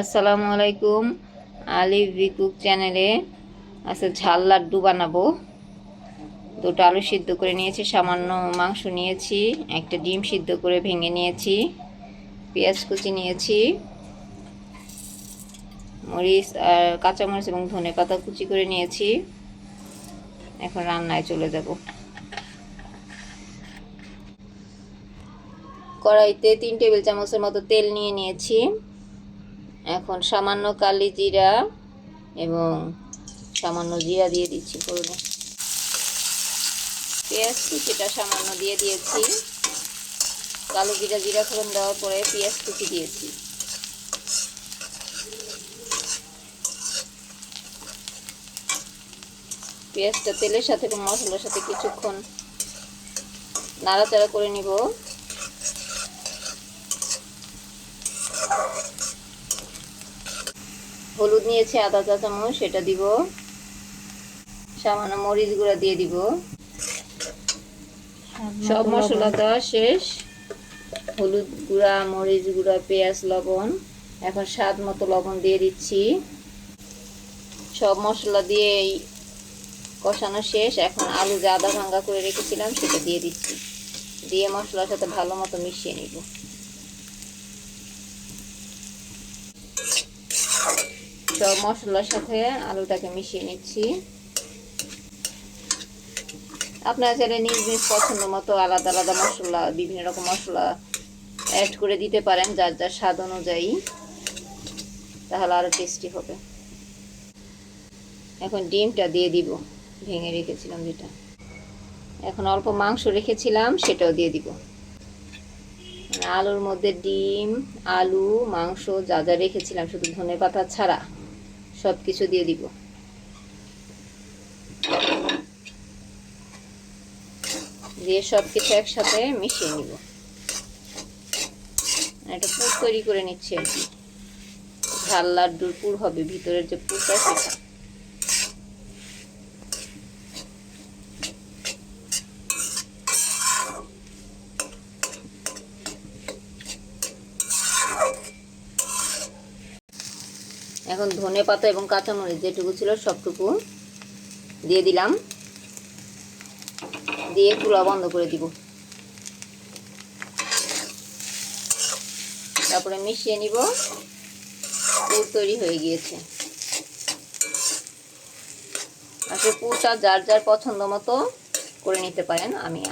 আসসালামু আলাইকুম। আলিফ বিকুক চ্যানেলে আজকে ঝাল লাড্ডু বানাবো। দুটো আলু সিদ্ধ করে নিয়েছি, সামান্য মাংস নিয়েছি, একটা ডিম সিদ্ধ করে ভেঙে নিয়েছি, পেঁয়াজ কুচি নিয়েছি, মরিচ আর কাঁচামরিচ এবং ধনে পাতা কুচি করে নিয়েছি। এখন রান্নায় চলে যাব। কড়াইতে তিন টেবিল চামচের মতো তেল নিয়ে নিয়েছি। এখন সামান্য কালি জিরা এবং সামান্য জিরা দিয়ে দিচ্ছি ফোড়নে। পেঁয়াজ কুচিটা সামান্য দিয়ে দিয়েছি। কালো জিরা জিরা ফোড়ন দেওয়ার পরে পেঁয়াজ কুচি দিয়েছি। পেঁয়াজটা তেলের সাথে মশলার সাথে কিছুক্ষণ নাড়াচাড়া করে নিব। হলুদ নিয়েছি আদা চা চামচ সেটা দিব। সামান্য মরিচ গুঁড়া দিয়ে দিব। সব মশলা দেওয়া শেষ। হলুদ গুঁড়া মরিচ গুঁড়া পেঁয়াজ লবণ। এখন স্বাদ মতো লবণ দিয়ে দিচ্ছি। সব মশলা দিয়ে কষানো শেষ। এখন আলু যে আদা ভাঙ্গা করে রেখেছিলাম সেটা দিয়ে দিচ্ছি। দিয়ে মশলার সাথে ভালো মতো মিশিয়ে নিব। সব মশলার সাথে আলুটাকে মিশিয়ে নিচ্ছি। আপনারা চাইলে নিজ নিজ পছন্দ মতো আলাদা আলাদা মশলা, বিভিন্ন রকম মশলা অ্যাড করে দিতে পারেন যার যার স্বাদ অনুযায়ী। তাহলে আরও টেস্টি হবে। এখন ডিমটা দিয়ে দিব। ভেঙে রেখেছিলাম যেটা। এখন অল্প মাংস রেখেছিলাম, সেটাও দিয়ে দিব। আলুর মধ্যে ডিম, আলু, মাংস যা যা রেখেছিলাম, শুধু ধনে পাতা ছাড়া। সব কিছু দিয়ে দিব। দিয়ে সব কিছু একসাথে মিশিয়ে নিব। একটা পুর তৈরি করে নিচ্ছি আর কি। ঝাল লাড্ডুর পুর হবে, ভিতরের যে পুরটা সেটা। এখন ধনে পাতা এবং কাঁচামরিচ যেটুকু ছিল সবটুকু দিয়ে দিলাম। দিয়ে চুলা বন্ধ করে দিব। তারপরে মিশিয়ে নিব। পুর তৈরি হয়ে গিয়েছে। আসলে পুরটা যার যার পছন্দ মতো করে নিতে পারেন। আমি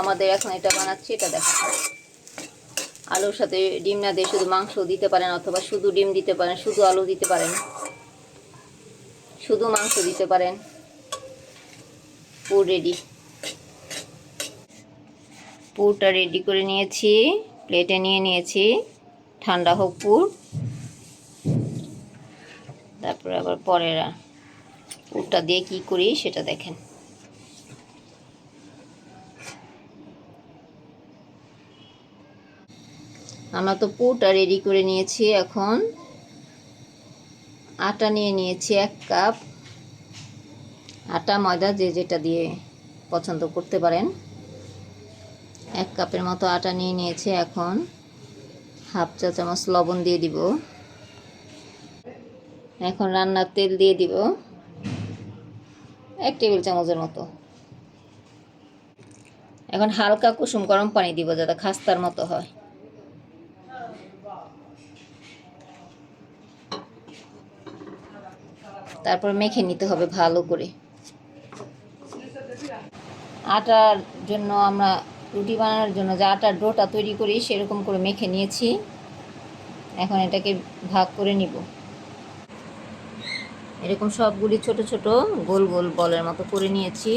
আমাদের এখন এটা বানাচ্ছি, এটা দেখা আলুর সাথে ডিম না দিয়ে শুধু মাংস দিতে পারেন অথবা শুধু ডিম দিতে পারেন, শুধু আলু দিতে পারেন। শুধু মাংস দিতে পারেন। পুর রেডি পুরটা রেডি করে নিয়েছি প্লেটে নিয়ে নিয়েছি। ঠান্ডা হোক পুর। তারপরে আবার পরেরা পুরটা দিয়ে কি করি সেটা দেখেন। আমরা তো পুরটা রেডি করে নিয়েছি এখন। আটা নিয়ে নিয়েছি এক কাপ। আটা, ময়দা যে যেটা দিয়ে পছন্দ করতে পারেন। এক কাপের মতো আটা নিয়ে নিয়েছি এখন। হাফ চা চামচ লবণ দিয়ে দিব। এখন রান্নার তেল দিয়ে দিব। এক টেবিল চামচের মতো। এখন হালকা কুসুম গরম পানি দিব যাতে খাস্তার মতো হয়। তারপর মেখে নিতে হবে ভালো করে। আটার জন্য আমরা রুটি বানানোর জন্য যে আটার ডোটা তৈরি করি সেরকম করে মেখে নিয়েছি। এখন এটাকে ভাগ করে নিব। এরকম সবগুলি ছোট ছোট গোল গোল বলের মতো করে নিয়েছি।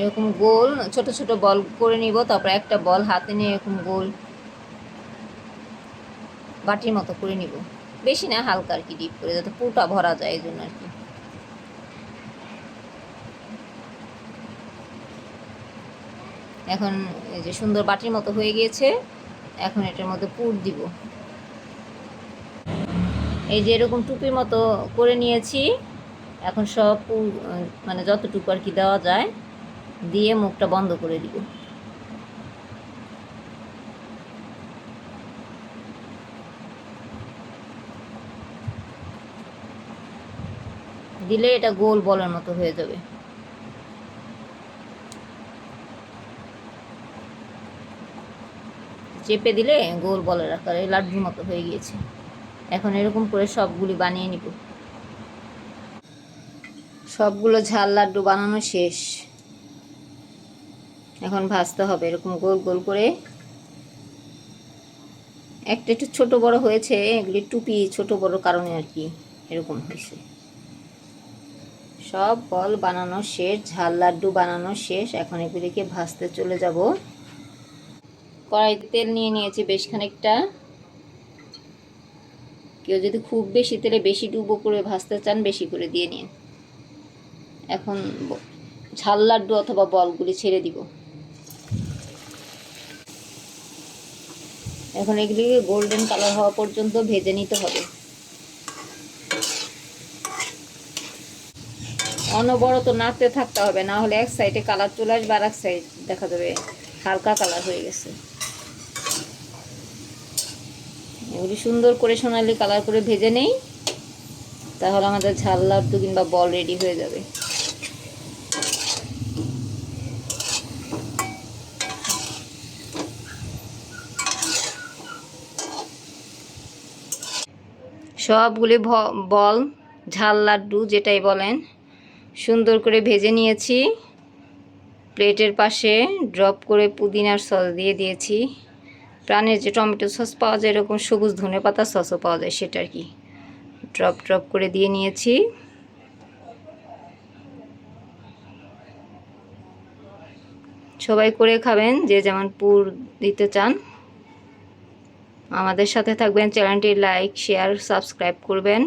এরকম গোল, ছোট ছোট বল করে নিব, তারপর একটা বল হাতে নিয়ে এরকম গোল বাটির মতো করে নিব। বেশি না, হালকা আর কি ডিপ করে, যাতে পুরোটা ভরা যায় এই জন্য আর কি। এখন এই যে সুন্দর বাটির মতো হয়ে গিয়েছে, এখন এটার মধ্যে পুর দিব। এই যে এরকম টুপির মতো করে নিয়েছি, এখন সব পুর মানে যতটুকু আর কি দেওয়া যায়, দিয়ে মুখটা বন্ধ করে দিব। দিলে এটা গোল বলের মতো হয়ে যাবে। চেপে দিলে গোল বলের আকারে লাড্ডুর মতো হয়ে গিয়েছে। এখন এরকম করে সবগুলি বানিয়ে নিব। সবগুলো ঝাল লাড্ডু বানানো শেষ। এখন ভাজতে হবে এরকম গোল গোল করে। একটা একটু ছোট বড় হয়েছে, এগুলি টুপি ছোট বড় কারণে আর কি এরকম হয়েছে। সব বল বানানো শেষ, ঝাল লাড্ডু বানানো শেষ। এখন এগুলিকে ভাজতে চলে যাব। কড়াইতে তেল নিয়ে নিয়েছি বেশ খানিকটা। কেউ যদি খুব বেশি তেলে বেশি ডুবো করে ভাজতে চান, বেশি করে দিয়ে নিন। এখন ঝাল লাড্ডু অথবা বলগুলি ছেড়ে দিব। এখন এগুলিকে গোল্ডেন কালার হওয়া পর্যন্ত ভেজে নিতে হবে। অনবরত নাড়তে থাকতে হবে, না হলে এক সাইডে কালার চলে আসবে আর এক সাইড দেখা যাবে হালকা কালার হয়ে গেছে। এগুলি সুন্দর করে সোনালি কালার করে ভেজে নেই, তাহলে আমাদের ঝাল, লাড্ডু কিংবা বল রেডি হয়ে যাবে। সবগুলি বল, ঝাল, লাড্ডু যেটাই বলেন সুন্দর করে ভেজে নিয়েছি। প্লেটের পাশে ড্রপ করে পুদিনার সস দিয়ে দিয়েছি। প্রাণের যে টমেটো সস পাওয়া যায়, এরকম সবুজ ধনে পাতা সসও পাওয়া যায়, সেটা আর কি। ড্রপ ড্রপ করে দিয়ে নিয়েছি। সবাই করে খাবেন, যে যেমন পুর দিতে চান। আমাদের সাথে থাকবেন, চ্যানেলটি লাইক, শেয়ার, সাবস্ক্রাইব করবেন।